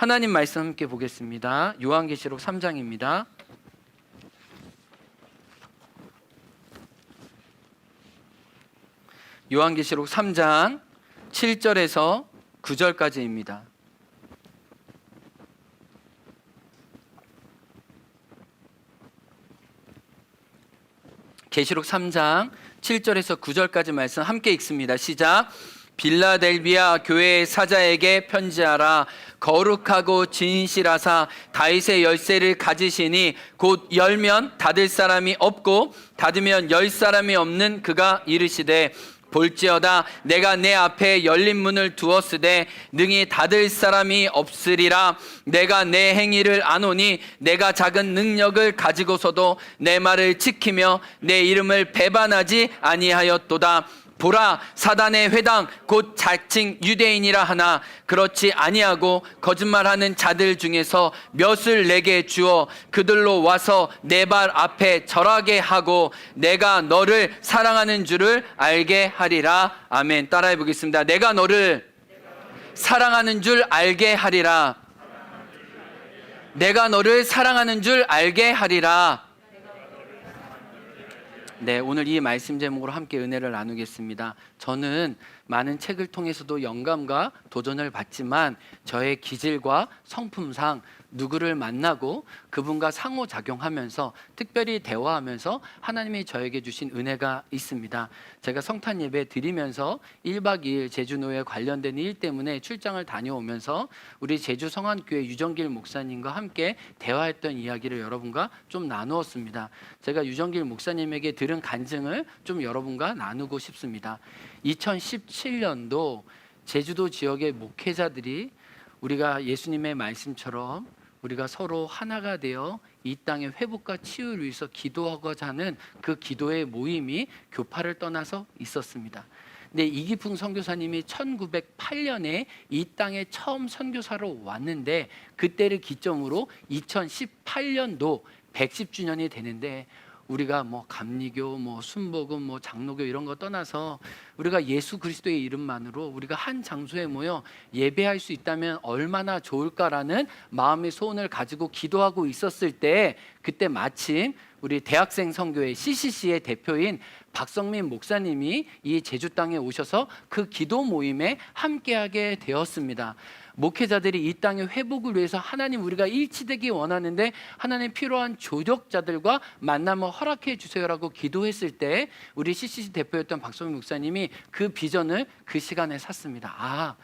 하나님 말씀 함께 보겠습니다. 요한계시록 3장입니다. 요한계시록 3장 7절에서 9절까지입니다. 계시록 3장 7절에서 9절까지 말씀 함께 읽습니다. 시작. 빌라델비아 교회의 사자에게 편지하라 거룩하고 진실하사 다윗의 열쇠를 가지시니 곧 열면 닫을 사람이 없고 닫으면 열 사람이 없는 그가 이르시되 볼지어다 내가 내 앞에 열린 문을 두었으되 능히 닫을 사람이 없으리라. 내가 내 행위를 아노니 내가 작은 능력을 가지고서도 내 말을 지키며 내 이름을 배반하지 아니하였도다 보라 사단의 회당 곧 자칭 유대인이라 하나. 그렇지 아니하고 거짓말하는 자들 중에서 몇을 내게 주어 그들로 와서 내 발 앞에 절하게 하고 내가 너를 사랑하는 줄을 알게 하리라. 아멘. 따라해 보겠습니다. 내가 너를 사랑하는 줄 알게 하리라. 내가 너를 사랑하는 줄 알게 하리라 네, 오늘 이 말씀 제목으로 함께 은혜를 나누겠습니다. 저는 많은 책을 통해서도 영감과 도전을 받지만 저의 기질과 성품상 누구를 만나고 그분과 상호작용하면서 특별히 대화하면서 하나님이 저에게 주신 은혜가 있습니다. 제가 성탄 예배 드리면서 1박 2일 제주노에 관련된 일 때문에 출장을 다녀오면서 우리 제주 성안교회 유정길 목사님과 함께 대화했던 이야기를 여러분과 좀 나누었습니다. 제가 유정길 목사님에게 들은 간증을 좀 여러분과 나누고 싶습니다. 2017년도 제주도 지역의 목회자들이 우리가 예수님의 말씀처럼 우리가 서로 하나가 되어 이 땅의 회복과 치유를 위해서 기도하고자 하는 그 기도의 모임이 교파를 떠나서 있었습니다. 근데 이기풍 선교사님이 1908년에 이 땅에 처음 선교사로 왔는데 그때를 기점으로 2018년도 110주년이 되는데 우리가 뭐 감리교, 뭐 순복음, 뭐 장로교 이런 거 떠나서 우리가 예수 그리스도의 이름만으로 우리가 한 장소에 모여 예배할 수 있다면 얼마나 좋을까라는 마음의 소원을 가지고 기도하고 있었을 때 그때 마침 우리 대학생 선교회 CCC의 대표인 박성민 목사님이 이 제주 땅에 오셔서 그 기도 모임에 함께하게 되었습니다. 목회자들이 이 땅의 회복을 위해서 하나님 우리가 일치되기 원하는데 하나님 필요한 조력자들과 만남을 허락해 주세요라고 기도했을 때 우리 CCC 대표였던 박성민 목사님이 그 비전을 그 시간에 샀습니다. 아,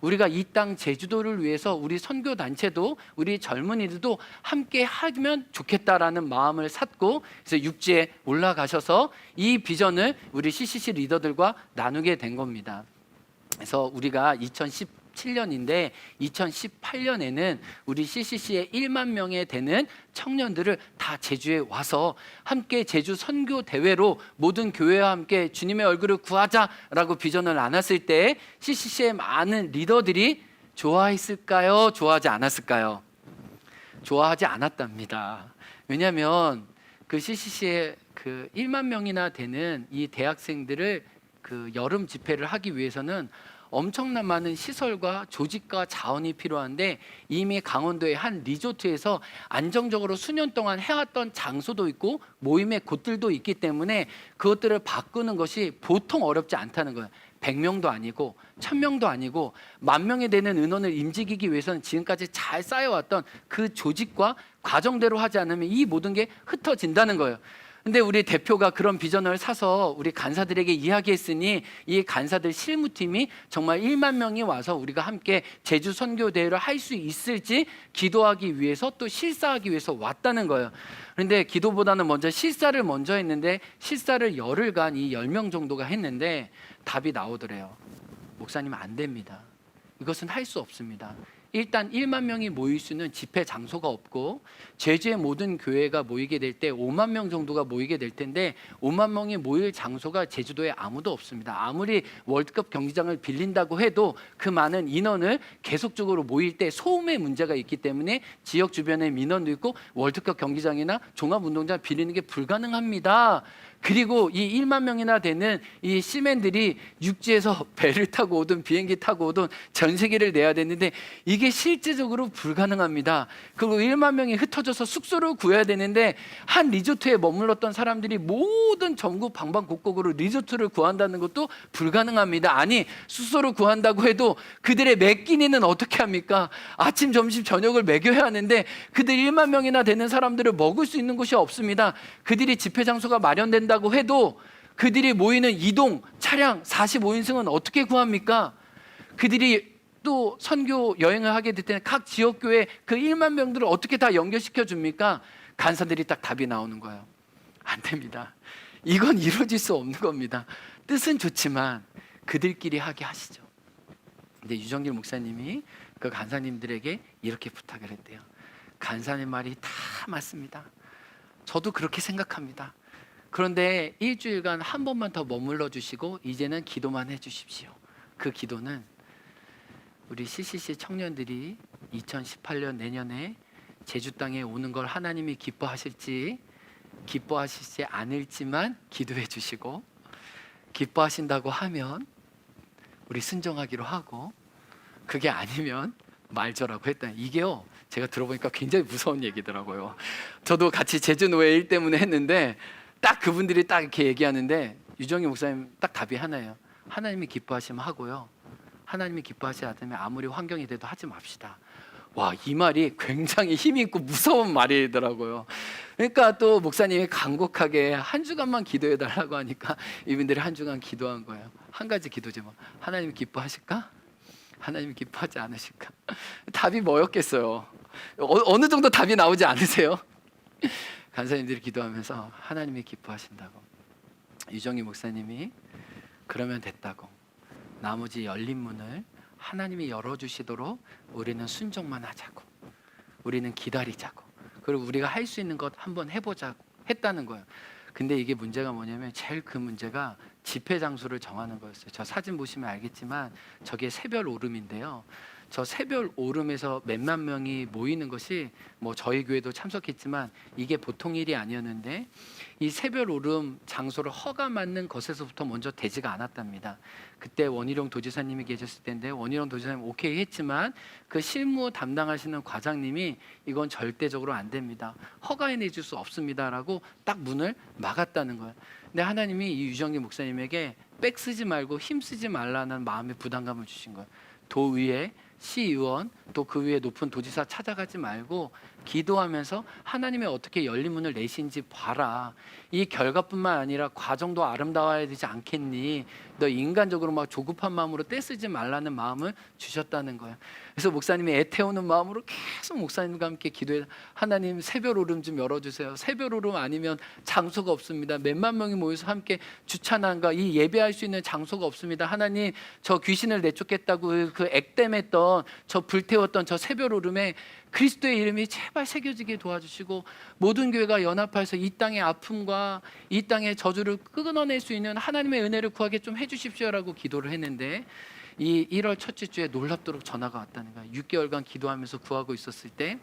우리가 이 땅 제주도를 위해서 우리 선교 단체도 우리 젊은이들도 함께 하면 좋겠다라는 마음을 샀고 그래서 육지에 올라가셔서 이 비전을 우리 CCC 리더들과 나누게 된 겁니다. 그래서 우리가 2010 7년인데 2018년에는 우리 CCC에 1만 명에 되는 청년들을 다 제주에 와서 함께 제주 선교 대회로 모든 교회와 함께 주님의 얼굴을 구하자라고 비전을 나눴을 때 CCC의 많은 리더들이 좋아했을까요? 좋아하지 않았을까요? 좋아하지 않았답니다. 왜냐하면 그 CCC에 그 1만 명이나 되는 이 대학생들을 그 여름 집회를 하기 위해서는 엄청난 많은 시설과 조직과 자원이 필요한데 이미 강원도의 한 리조트에서 안정적으로 수년 동안 해왔던 장소도 있고 모임의 곳들도 있기 때문에 그것들을 바꾸는 것이 보통 어렵지 않다는 거예요. 100명도 아니고 1000명도 아니고 만 명이 되는 인원을 임직이기 위해서는 지금까지 잘 쌓여왔던 그 조직과 과정대로 하지 않으면 이 모든 게 흩어진다는 거예요. 근데 우리 대표가 그런 비전을 사서 우리 간사들에게 이야기했으니 이 간사들 실무팀이 정말 1만 명이 와서 우리가 함께 제주 선교 대회를 할 수 있을지 기도하기 위해서 또 실사하기 위해서 왔다는 거예요. 그런데 기도보다는 먼저 실사를 먼저 했는데 실사를 열흘간 이 10명 정도가 했는데 답이 나오더래요. 목사님 안 됩니다. 이것은 할 수 없습니다. 일단 1만 명이 모일 수 있는 집회 장소가 없고 제주의 모든 교회가 모이게 될 때 5만 명 정도가 모이게 될 텐데 5만 명이 모일 장소가 제주도에 아무도 없습니다. 아무리 월드컵 경기장을 빌린다고 해도 그 많은 인원을 계속적으로 모일 때 소음의 문제가 있기 때문에 지역 주변에 민원도 있고 월드컵 경기장이나 종합운동장 빌리는 게 불가능합니다. 그리고 이 1만 명이나 되는 이 시맨들이 육지에서 배를 타고 오든 비행기 타고 오든 전 세계를 내야 되는데 이게 실제적으로 불가능합니다. 그리고 1만 명이 흩어져서 숙소를 구해야 되는데 한 리조트에 머물렀던 사람들이 모든 전국 방방 곡곡으로 리조트를 구한다는 것도 불가능합니다. 아니 숙소를 구한다고 해도 그들의 매 끼니는 어떻게 합니까? 아침, 점심, 저녁을 먹여야 하는데 그들 1만 명이나 되는 사람들을 먹을 수 있는 곳이 없습니다. 그들이 집회 장소가 마련된다 고 해도 그들이 모이는 이동 차량 45인승은 어떻게 구합니까? 그들이 또 선교 여행을 하게 될 때는 각 지역 교회 그 1만 명들을 어떻게 다 연결시켜 줍니까? 간사들이 딱 답이 나오는 거예요. 안 됩니다. 이건 이루어질 수 없는 겁니다. 뜻은 좋지만 그들끼리 하게 하시죠. 근데 유정길 목사님이 그 간사님들에게 이렇게 부탁을 했대요. 간사님 말이 다 맞습니다. 저도 그렇게 생각합니다. 그런데 일주일간 한 번만 더 머물러 주시고 이제는 기도만 해 주십시오. 그 기도는 우리 CCC 청년들이 2018년 내년에 제주 땅에 오는 걸 하나님이 기뻐하실지 기뻐하시지 않을지만 기도해 주시고 기뻐하신다고 하면 우리 순종하기로 하고 그게 아니면 말저라고 했다. 이게요. 제가 들어보니까 굉장히 무서운 얘기더라고요. 저도 같이 제주 노예 일 때문에 했는데 딱 그분들이 딱 이렇게 얘기하는데 유정희 목사님 딱 답이 하나예요. 하나님이 기뻐하시면 하고요. 하나님이 기뻐하지 않으면 아무리 환경이 돼도 하지 맙시다. 와, 이 말이 굉장히 힘 있고 무서운 말이더라고요. 그러니까 또 목사님이 간곡하게 한 주간만 기도해 달라고 하니까 이분들이 한 주간 기도한 거예요. 한 가지 기도지만 하나님 기뻐하실까? 하나님 기뻐하지 않으실까? 답이 뭐였겠어요? 어, 느 정도 답이 나오지 않으세요? 간사님들이 기도하면서 하나님이 기뻐하신다고 유정희 목사님이 그러면 됐다고 나머지 열린 문을 하나님이 열어주시도록 우리는 순종만 하자고 우리는 기다리자고 그리고 우리가 할 수 있는 것 한번 해보자고 했다는 거예요. 근데 이게 문제가 뭐냐면 제일 그 문제가 집회 장소를 정하는 거였어요. 저 사진 보시면 알겠지만 저게 새별 오름인데요. 저 새별 오름에서 몇만 명이 모이는 것이 뭐 저희 교회도 참석했지만 이게 보통 일이 아니었는데 이 새별 오름 장소를 허가 맞는 것에서부터 먼저 되지가 않았답니다. 그때 원희룡 도지사님이 계셨을 때인데 원희룡 도지사님 오케이 했지만 그 실무 담당하시는 과장님이 이건 절대적으로 안 됩니다. 허가해 내 줄 수 없습니다라고 딱 문을 막았다는 거예요. 근데 하나님이 이 유정기 목사님에게 백 쓰지 말고 힘 쓰지 말라는 마음의 부담감을 주신 거예요. 도의회 시의원 또 그 위에 높은 도지사 찾아가지 말고 기도하면서 하나님의 어떻게 열린 문을 내신지 봐라. 이 결과뿐만 아니라 과정도 아름다워야 되지 않겠니? 너 인간적으로 막 조급한 마음으로 떼쓰지 말라는 마음을 주셨다는 거예요. 그래서 목사님이 애태우는 마음으로 계속 목사님과 함께 기도해 하나님 새별 오름 좀 열어주세요. 새별 오름 아니면 장소가 없습니다. 몇만 명이 모여서 함께 주찬한가 이 예배할 수 있는 장소가 없습니다. 하나님 저 귀신을 내쫓겠다고 그 액땜했던 저 불태웠던 저 새별 오름에 그리스도의 이름이 제발 새겨지게 도와주시고 모든 교회가 연합해서 이 땅의 아픔과 이 땅의 저주를 끊어낼 수 있는 하나님의 은혜를 구하게 좀 해주십시오라고 기도를 했는데 이 1월 첫째 주에 놀랍도록 전화가 왔다는 거야. 6개월간 기도하면서 구하고 있었을 때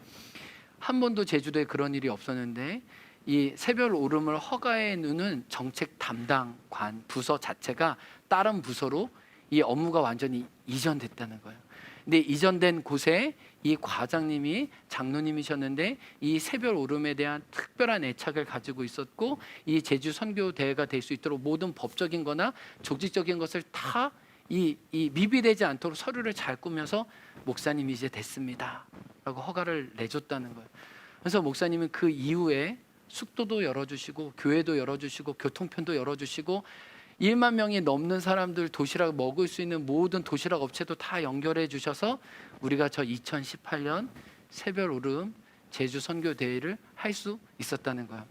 한 번도 제주도에 그런 일이 없었는데 이 새별 오름을 허가해 누는 정책 담당관 부서 자체가 다른 부서로 이 업무가 완전히 이전됐다는 거예요. 근데 이전된 곳에 이 과장님이 장로님이셨는데 이 새별 오름에 대한 특별한 애착을 가지고 있었고 이 제주 선교 대회가 될 수 있도록 모든 법적인 거나 조직적인 것을 다 이, 이 미비되지 않도록 서류를 잘 꾸며서 목사님이 이제 됐습니다. 라고 허가를 내줬다는 거예요. 그래서 목사님은 그 이후에 숙도도 열어주시고 교회도 열어주시고 교통편도 열어주시고 1만 명이 넘는 사람들 도시락 먹을 수 있는 모든 도시락 업체도 다 연결해 주셔서 우리가 저 2018년 새별 오름 제주 선교 대회를 할 수 있었다는 거예요.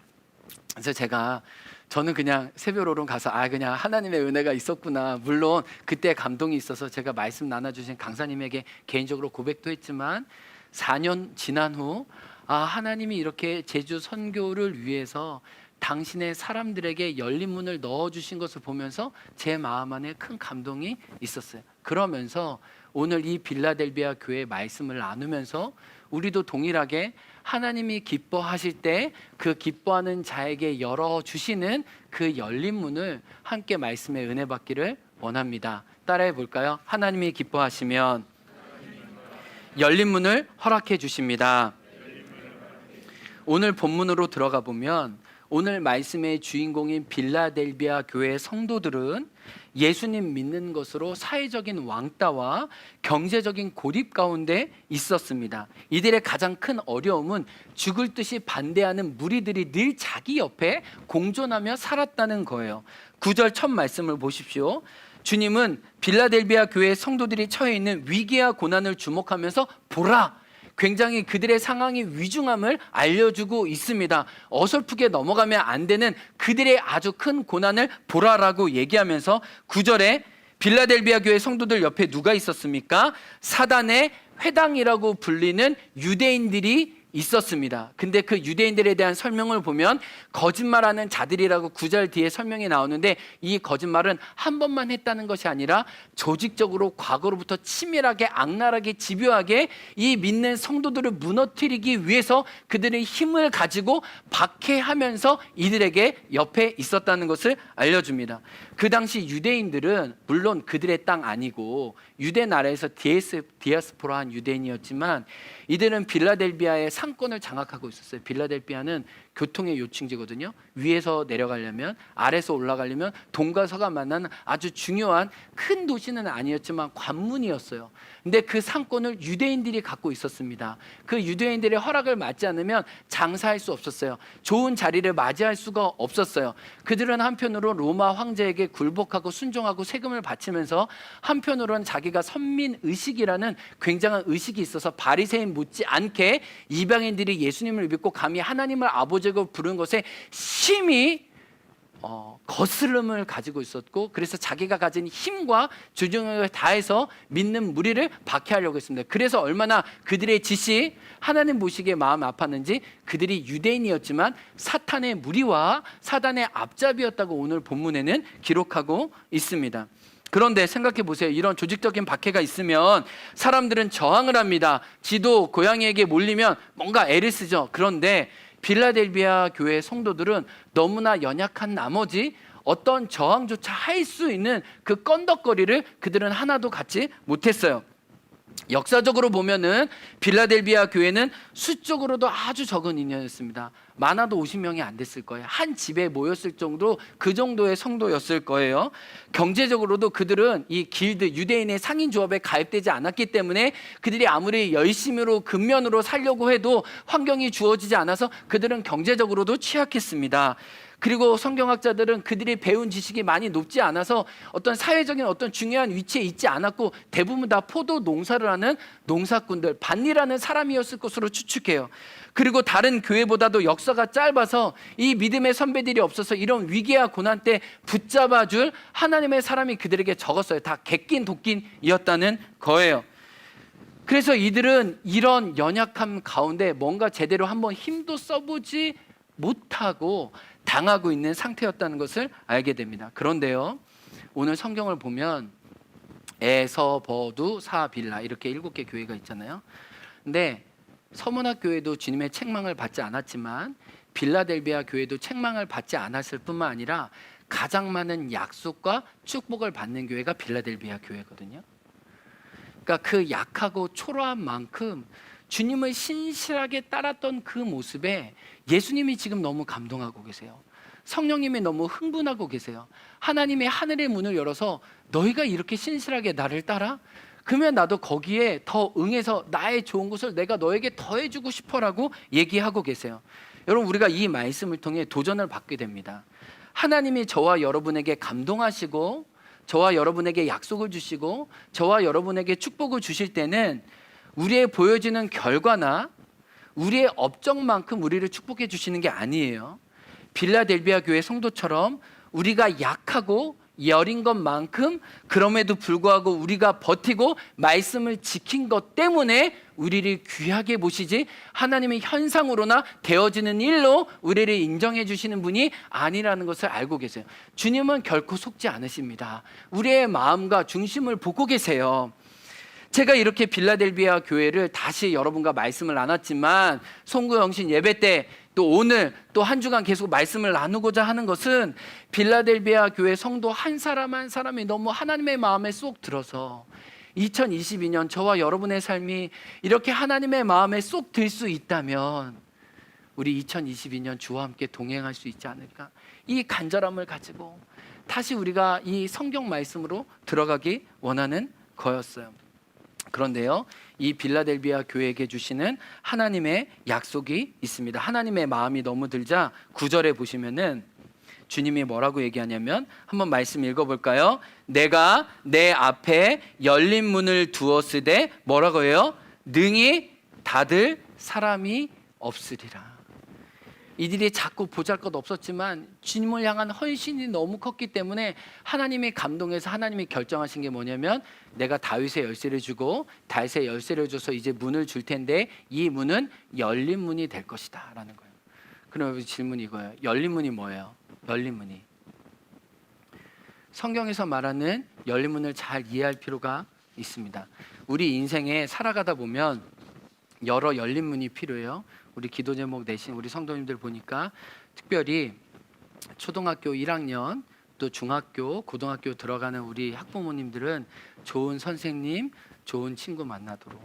그래서 제가 저는 그냥 새별 오름 가서 아 그냥 하나님의 은혜가 있었구나. 물론 그때 감동이 있어서 제가 말씀 나눠 주신 강사님에게 개인적으로 고백도 했지만 4년 지난 후 아, 하나님이 이렇게 제주 선교를 위해서 당신의 사람들에게 열린 문을 넣어 주신 것을 보면서 제 마음 안에 큰 감동이 있었어요. 그러면서 오늘 이 빌라델비아 교회 말씀을 나누면서 우리도 동일하게 하나님이 기뻐하실 때 그 기뻐하는 자에게 열어 주시는 그 열린 문을 함께 말씀의 은혜 받기를 원합니다. 따라해 볼까요? 하나님이 기뻐하시면 열린 문을 허락해 주십니다. 오늘 본문으로 들어가 보면 오늘 말씀의 주인공인 빌라델비아 교회 성도들은 예수님 믿는 것으로 사회적인 왕따와 경제적인 고립 가운데 있었습니다. 이들의 가장 큰 어려움은 죽을 듯이 반대하는 무리들이 늘 자기 옆에 공존하며 살았다는 거예요. 구절첫 말씀을 보십시오. 주님은 빌라델비아 교회 성도들이 처해 있는 위기와 고난을 주목하면서 보라 굉장히 그들의 상황이 위중함을 알려주고 있습니다. 어설프게 넘어가면 안 되는 그들의 아주 큰 고난을 보라라고 얘기하면서 구절에 빌라델비아 교회 성도들 옆에 누가 있었습니까? 사단의 회당이라고 불리는 유대인들이 있었습니다. 근데 그 유대인들에 대한 설명을 보면 거짓말하는 자들이라고 구절 뒤에 설명이 나오는데 이 거짓말은 한 번만 했다는 것이 아니라 조직적으로 과거로부터 치밀하게 악랄하게 집요하게 이 믿는 성도들을 무너뜨리기 위해서 그들의 힘을 가지고 박해하면서 이들에게 옆에 있었다는 것을 알려줍니다. 그 당시 유대인들은 물론 그들의 땅 아니고 유대 나라에서 디아스포라한 유대인이었지만 이들은 빌라델비아의 상권을 장악하고 있었어요. 빌라델비아는 교통의 요충지거든요. 위에서 내려가려면 아래서 올라가려면 동과 서가 만나는 아주 중요한 큰 도시는 아니었지만 관문이었어요. 근데 그 상권을 유대인들이 갖고 있었습니다. 그 유대인들의 허락을 맞지 않으면 장사할 수 없었어요. 좋은 자리를 맞이할 수가 없었어요. 그들은 한편으로 로마 황제에게 굴복하고 순종하고 세금을 바치면서 한편으로는 자기가 선민 의식이라는 굉장한 의식이 있어서 바리새인 못지 않게 이방인들이 예수님을 믿고 감히 하나님을 아버지고 부르는 것에 심히 어, 거스름을 가지고 있었고 그래서 자기가 가진 힘과 주중을 다해서 믿는 무리를 박해하려고 했습니다. 그래서 얼마나 그들의 짓이 하나님 보시기에 마음 아팠는지 그들이 유대인이었지만 사탄의 무리와 사단의 앞잡이였다고 오늘 본문에는 기록하고 있습니다. 그런데 생각해 보세요. 이런 조직적인 박해가 있으면 사람들은 저항을 합니다. 지도 고양이에게 몰리면 뭔가 애를 쓰죠. 그런데 빌라델비아 교회 성도들은 너무나 연약한 나머지 어떤 저항조차 할 수 있는 그 건덕거리를 그들은 하나도 갖지 못했어요. 역사적으로 보면은 빌라델비아 교회는 수적으로도 아주 적은 인연이었습니다. 많아도 50명이 안 됐을 거예요. 한 집에 모였을 정도 그 정도의 성도였을 거예요. 경제적으로도 그들은 이 길드 유대인의 상인 조합에 가입되지 않았기 때문에 그들이 아무리 열심으로 근면으로 살려고 해도 환경이 주어지지 않아서 그들은 경제적으로도 취약했습니다. 그리고 성경학자들은 그들이 배운 지식이 많이 높지 않아서 어떤 사회적인 어떤 중요한 위치에 있지 않았고 대부분 다 포도 농사를 하는 농사꾼들, 반이라는 사람이었을 것으로 추측해요. 그리고 다른 교회보다도 역사가 짧아서 이 믿음의 선배들이 없어서 이런 위기와 고난 때 붙잡아 줄 하나님의 사람이 그들에게 적었어요. 다 객긴 독긴이었다는 거예요. 그래서 이들은 이런 연약함 가운데 뭔가 제대로 한번 힘도 써보지 못하고 당하고 있는 상태였다는 것을 알게 됩니다. 그런데요, 오늘 성경을 보면 에서 버두 사빌라 이렇게 일곱 개 교회가 있잖아요. 근데 서문학 교회도 주님의 책망을 받지 않았지만 빌라델비아 교회도 책망을 받지 않았을 뿐만 아니라 가장 많은 약속과 축복을 받는 교회가 빌라델비아 교회거든요. 그러니까 그 약하고 초라한 만큼 주님을 신실하게 따랐던 그 모습에 예수님이 지금 너무 감동하고 계세요. 성령님이 너무 흥분하고 계세요. 하나님의 하늘의 문을 열어서 너희가 이렇게 신실하게 나를 따라? 그러면 나도 거기에 더 응해서 나의 좋은 것을 내가 너에게 더해주고 싶어라고 얘기하고 계세요. 여러분 우리가 이 말씀을 통해 도전을 받게 됩니다. 하나님이 저와 여러분에게 감동하시고 저와 여러분에게 약속을 주시고 저와 여러분에게 축복을 주실 때는 우리의 보여지는 결과나 우리의 업적만큼 우리를 축복해 주시는 게 아니에요. 빌라델비아 교회 성도처럼 우리가 약하고 여린 것만큼 그럼에도 불구하고 우리가 버티고 말씀을 지킨 것 때문에 우리를 귀하게 보시지 하나님의 현상으로나 되어지는 일로 우리를 인정해 주시는 분이 아니라는 것을 알고 계세요. 주님은 결코 속지 않으십니다. 우리의 마음과 중심을 보고 계세요. 제가 이렇게 빌라델비아 교회를 다시 여러분과 말씀을 나눴지만 송구 영신 예배 때 또 오늘 또 한 주간 계속 말씀을 나누고자 하는 것은 빌라델비아 교회 성도 한 사람 한 사람이 너무 하나님의 마음에 쏙 들어서 2022년 저와 여러분의 삶이 이렇게 하나님의 마음에 쏙 들 수 있다면 우리 2022년 주와 함께 동행할 수 있지 않을까? 이 간절함을 가지고 다시 우리가 이 성경 말씀으로 들어가기 원하는 거였어요. 그런데요, 이 빌라델비아 교회에게 주시는 하나님의 약속이 있습니다. 하나님의 마음이 너무 들자 구절에 보시면은 주님이 뭐라고 얘기하냐면 한번 말씀 읽어볼까요? 내가 내 앞에 열린 문을 두었으되 뭐라고 해요? 능히 닫을 사람이 없으리라. 이들이 자꾸 보잘것 없었지만 주님을 향한 헌신이 너무 컸기 때문에 하나님이 감동해서 하나님이 결정하신 게 뭐냐면 내가 다윗의 열쇠를 주고 다윗의 열쇠를 줘서 이제 문을 줄 텐데 이 문은 열린 문이 될 것이다라는 거예요. 그럼 질문이 이거예요. 열린 문이 뭐예요? 열린 문이 성경에서 말하는 열린 문을 잘 이해할 필요가 있습니다. 우리 인생에 살아가다 보면 여러 열린 문이 필요해요. 우리 기도 제목 내신 우리 성도님들 보니까 특별히 초등학교 1학년 또 중학교, 고등학교 들어가는 우리 학부모님들은 좋은 선생님, 좋은 친구 만나도록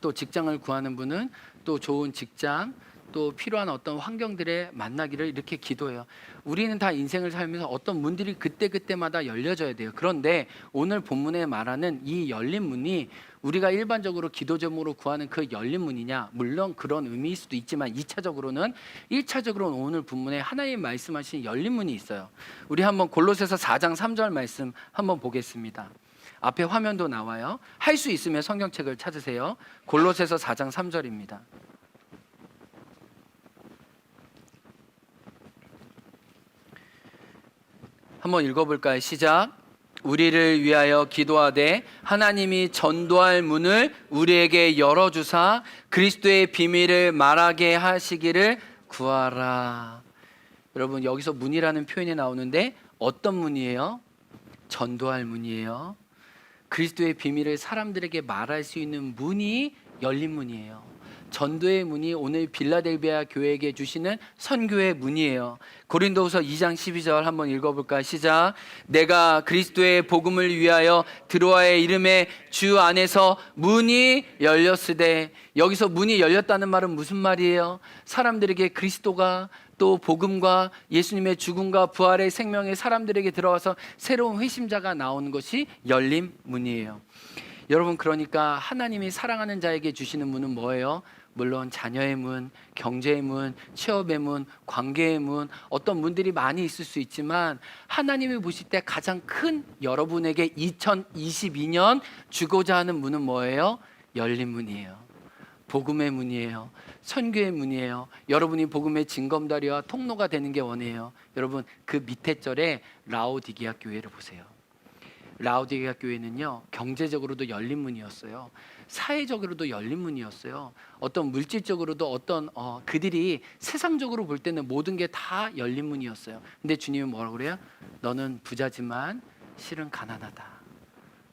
또 직장을 구하는 분은 또 좋은 직장 또 필요한 어떤 환경들에 만나기를 이렇게 기도해요. 우리는 다 인생을 살면서 어떤 문들이 그때 그때마다 열려져야 돼요. 그런데 오늘 본문에 말하는 이 열린 문이 우리가 일반적으로 기도 제목으로 구하는 그 열린 문이냐? 물론 그런 의미일 수도 있지만 2차적으로는 1차적으로는 오늘 본문에 하나님 말씀하신 열린 문이 있어요. 우리 한번 골로새서 4장 3절 말씀 한번 보겠습니다. 앞에 화면도 나와요. 할 수 있으면 성경책을 찾으세요. 골로새서 4장 3절입니다. 한번 읽어볼까요? 시작. 우리를 위하여 기도하되 하나님이 전도할 문을 우리에게 열어주사 그리스도의 비밀을 말하게 하시기를 구하라. 여러분 여기서 문이라는 표현이 나오는데 어떤 문이에요? 전도할 문이에요. 그리스도의 비밀을 사람들에게 말할 수 있는 문이 열린 문이에요. 전도의 문이 오늘 빌라델비아 교회에게 주시는 선교의 문이에요. 고린도후서 2장 12절 한번 읽어볼까 시작. 내가 그리스도의 복음을 위하여 드로아의 이름에 주 안에서 문이 열렸으되 여기서 문이 열렸다는 말은 무슨 말이에요? 사람들에게 그리스도가 또 복음과 예수님의 죽음과 부활의 생명의 사람들에게 들어와서 새로운 회심자가 나오는 것이 열린 문이에요. 여러분 그러니까 하나님이 사랑하는 자에게 주시는 문은 뭐예요? 물론 자녀의 문, 경제의 문, 취업의 문, 관계의 문, 어떤 문들이 많이 있을 수 있지만 하나님이 보실 때 가장 큰 여러분에게 2022년 주고자 하는 문은 뭐예요? 열린 문이에요. 복음의 문이에요. 선교의 문이에요. 여러분이 복음의 징검다리와 통로가 되는 게 원해요. 여러분 그 밑에 절에 라오디기아 교회를 보세요. 라오디게아 교회는요 경제적으로도 열린 문이었어요. 사회적으로도 열린 문이었어요. 어떤 물질적으로도 어떤 어, 그들이 세상적으로 볼 때는 모든 게 다 열린 문이었어요. 근데 주님은 뭐라고 그래요? 너는 부자지만 실은 가난하다.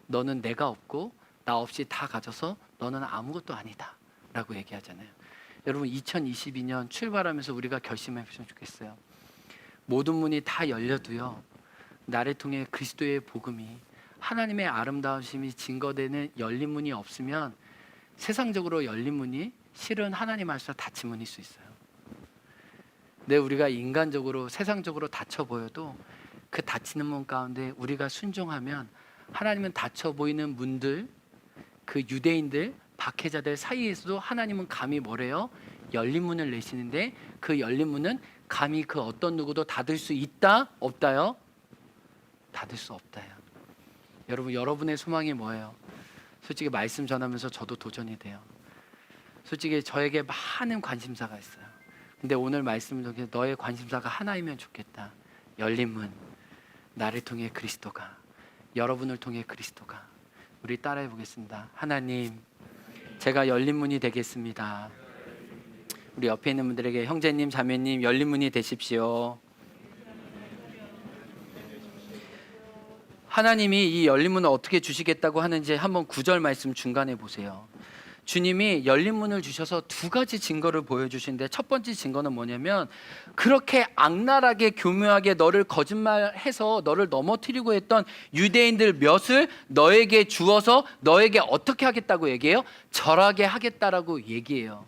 너는 내가 없고 나 없이 다 가져서 너는 아무것도 아니다.라고 얘기하잖아요. 여러분 2022년 출발하면서 우리가 결심했으면 좋겠어요. 모든 문이 다 열려도요. 나를 통해 그리스도의 복음이 하나님의 아름다우심이 증거되는 열린 문이 없으면 세상적으로 열린 문이 실은 하나님 안에서 닫힌 문일 수 있어요. 내 우리가 인간적으로 세상적으로 닫혀 보여도 그 닫히는 문 가운데 우리가 순종하면 하나님은 닫혀 보이는 문들 그 유대인들 박해자들 사이에서도 하나님은 감히 뭐래요? 열린 문을 내시는데 그 열린 문은 감히 그 어떤 누구도 닫을 수 있다 없다요? 닫을 수 없다요. 여러분 여러분의 소망이 뭐예요? 솔직히 말씀 전하면서 저도 도전이 돼요. 솔직히 저에게 많은 관심사가 있어요. 근데 오늘 말씀 중에 너의 관심사가 하나이면 좋겠다. 열린 문. 나를 통해 그리스도가 여러분을 통해 그리스도가 우리 따라해 보겠습니다. 하나님 제가 열린 문이 되겠습니다. 우리 옆에 있는 분들에게 형제님, 자매님 열린 문이 되십시오. 하나님이 이 열린 문을 어떻게 주시겠다고 하는지 한번 구절 말씀 중간에 보세요. 주님이 열린 문을 주셔서 두 가지 증거를 보여주시는데 첫 번째 증거는 뭐냐면 그렇게 악랄하게 교묘하게 너를 거짓말해서 너를 넘어뜨리고 했던 유대인들 몇을 너에게 주어서 너에게 어떻게 하겠다고 얘기해요? 절하게 하겠다라고 얘기해요.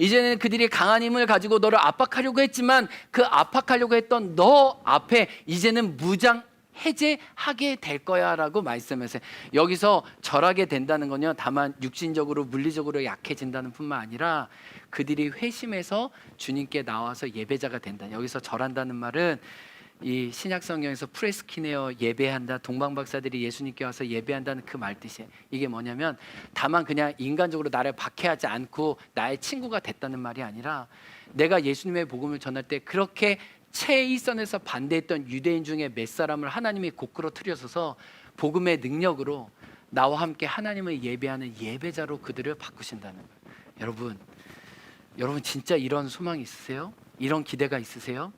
이제는 그들이 강한 힘을 가지고 너를 압박하려고 했지만 그 압박하려고 했던 너 앞에 이제는 무장 해제하게 될 거야라고 말씀하세요. 여기서 절하게 된다는 건요. 다만 육신적으로 물리적으로 약해진다는 뿐만 아니라 그들이 회심해서 주님께 나와서 예배자가 된다. 여기서 절한다는 말은 이 신약 성경에서 프레스키네어 예배한다 동방 박사들이 예수님께 와서 예배한다는 그 말 뜻이에요. 이게 뭐냐면 다만 그냥 인간적으로 나를 박해하지 않고 나의 친구가 됐다는 말이 아니라 내가 예수님의 복음을 전할 때 그렇게 최이선에서 반대했던 유대인 중에 몇 사람을 하나님이 고꾸로 틀어서서 복음의 능력으로 나와 함께 하나님을 예배하는 예배자로 그들을 바꾸신다는 거예요. 여러분, 여러분 진짜 이런 소망이 있으세요? 이런 기대가 있으세요?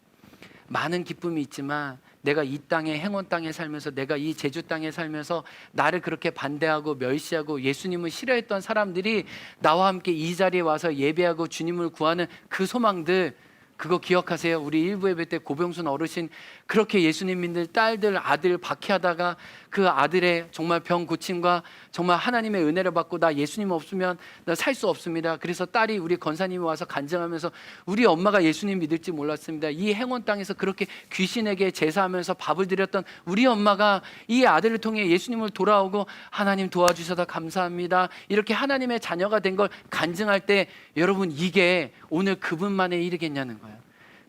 많은 기쁨이 있지만 내가 이 땅에 행원 땅에 살면서 내가 이 제주 땅에 살면서 나를 그렇게 반대하고 멸시하고 예수님을 싫어했던 사람들이 나와 함께 이 자리에 와서 예배하고 주님을 구하는 그 소망들 그거 기억하세요? 우리 일부 예배 때 고병순 어르신 그렇게 예수님 믿는 딸들 아들 박해하다가 그 아들의 정말 병 고침과 정말 하나님의 은혜를 받고 나 예수님 없으면 나 살 수 없습니다. 그래서 딸이 우리 건사님이 와서 간증하면서 우리 엄마가 예수님 믿을지 몰랐습니다. 이 행원 땅에서 그렇게 귀신에게 제사하면서 밥을 드렸던 우리 엄마가 이 아들을 통해 예수님을 돌아오고 하나님 도와주셔서 감사합니다. 이렇게 하나님의 자녀가 된 걸 간증할 때 여러분 이게 오늘 그분만의 일이겠냐는 거예요.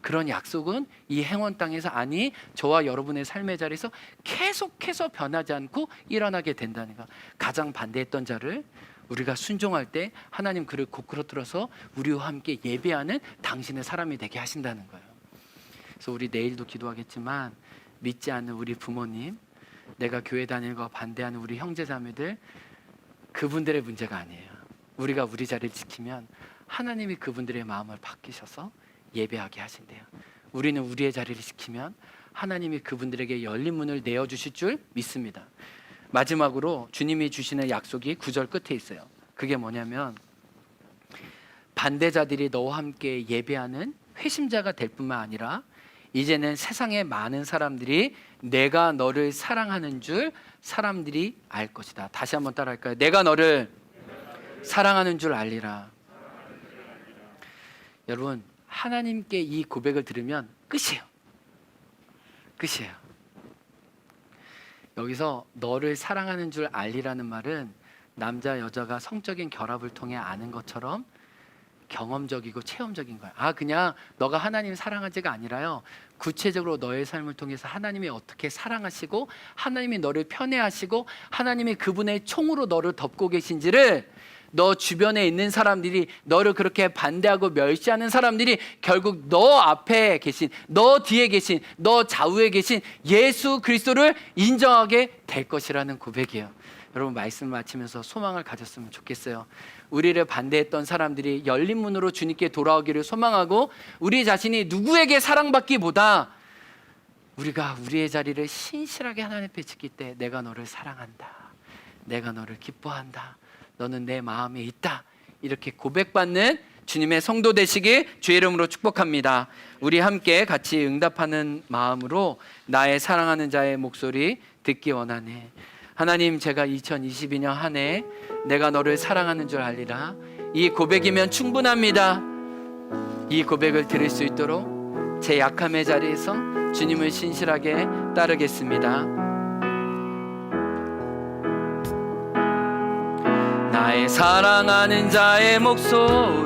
그런 약속은 이 행원 땅에서 아니 저와 여러분의 삶의 자리에서 계속해서 변하지 않고 일어나게 된다는 거. 가장 반대했던 자를 우리가 순종할 때 하나님 그를 고꾸로 들어서 우리와 함께 예배하는 당신의 사람이 되게 하신다는 거예요. 그래서 우리 내일도 기도하겠지만 믿지 않는 우리 부모님, 내가 교회 다니는 거 반대하는 우리 형제 자매들 그분들의 문제가 아니에요. 우리가 우리 자리를 지키면 하나님이 그분들의 마음을 바뀌셔서 예배하게 하신대요. 우리는 우리의 자리를 지키면 하나님이 그분들에게 열린 문을 내어 주실 줄 믿습니다. 마지막으로 주님이 주시는 약속이 구절 끝에 있어요. 그게 뭐냐면 반대자들이 너와 함께 예배하는 회심자가 될 뿐만 아니라 이제는 세상의 많은 사람들이 내가 너를 사랑하는 줄 사람들이 알 것이다. 다시 한번 따라할까요? 내가 너를 사랑하는 줄 알리라. 여러분 하나님께 이 고백을 들으면 끝이에요. 끝이에요. 여기서 너를 사랑하는 줄 알리라는 말은 남자 여자가 성적인 결합을 통해 아는 것처럼 경험적이고 체험적인 거야. 아 그냥 너가 하나님 사랑하지가 아니라요. 구체적으로 너의 삶을 통해서 하나님이 어떻게 사랑하시고 하나님이 너를 편애하시고 하나님이 그분의 총으로 너를 덮고 계신지를 너 주변에 있는 사람들이 너를 그렇게 반대하고 멸시하는 사람들이 결국 너 앞에 계신 너 뒤에 계신 너 좌우에 계신 예수 그리스도를 인정하게 될 것이라는 고백이에요. 여러분 말씀 마치면서 소망을 가졌으면 좋겠어요. 우리를 반대했던 사람들이 열린 문으로 주님께 돌아오기를 소망하고 우리 자신이 누구에게 사랑받기보다 우리가 우리의 자리를 신실하게 하나님 앞에 지킬 때 내가 너를 사랑한다. 내가 너를 기뻐한다. 너는 내 마음에 있다. 이렇게 고백받는 주님의 성도 되시길 주의 이름으로 축복합니다. 우리 함께 같이 응답하는 마음으로 나의 사랑하는 자의 목소리 듣기 원하네. 하나님 제가 2022년 한 해 내가 너를 사랑하는 줄 알리라. 이 고백이면 충분합니다. 이 고백을 들을 수 있도록 제 약함의 자리에서 주님을 신실하게 따르겠습니다. 나의 사랑하는 자의 목소리